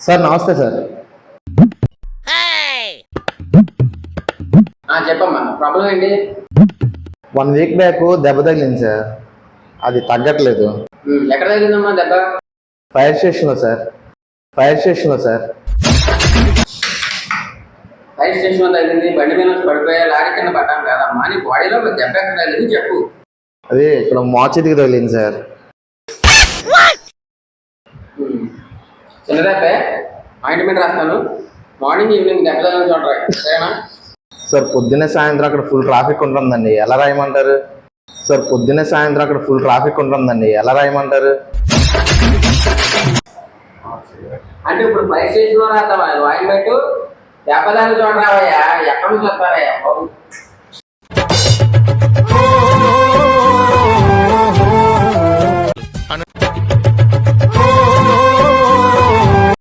Sir నమస్తే sir. ఆ, చెప్పమ్మా ప్రాబ్లం ఏంటి? వన్ వీక్ బ్యాక్ దెబ్బ తగిలింది సార్. అది తగ్గట్లేదు. ఎక్కడ తగ్గిందమ్మా దెబ్బ? ఫైర్ స్టేషన్లో సార్. ఫైర్ స్టేషన్లో సార్. ఫైర్ స్టేషన్లో తగిలింది బండి మీద నుంచి పడిపోయా లారీ కింద పడ్డాను కదమ్మా. నీ బాడీలో దెబ్బ ఎక్కడ తగిలింది చెప్పు. అది ఇక్కడ మోచేతికి తగిలింది సార్. ఉమ్. చిన్న దెబ్బే ఆయింట్మెంట్ రాస్తాను. మార్నింగ్ ఈవినింగ్ దెబ్బ తగిలిన చూడరా. సరేనా? సార్ పొద్దున్నే సాయంత్రం అక్కడ ఫుల్ ట్రాఫిక్ ఉంటుందండి. ఎలా రాయమంటారు? సార్ పొద్దున్నే సాయంత్రం అక్కడ ఫుల్ ట్రాఫిక్ ఉంటుందండి. ఎలా రాయమంటారు? అంటే ఇప్పుడు ఫైర్ స్టేషన్లో రాద్దామా ఆయింట్మెంట్ దెబ్బ తగిలిన చూడరావయ్యా. ఎక్కడ నుంచి వస్తారయ్యా బాబు?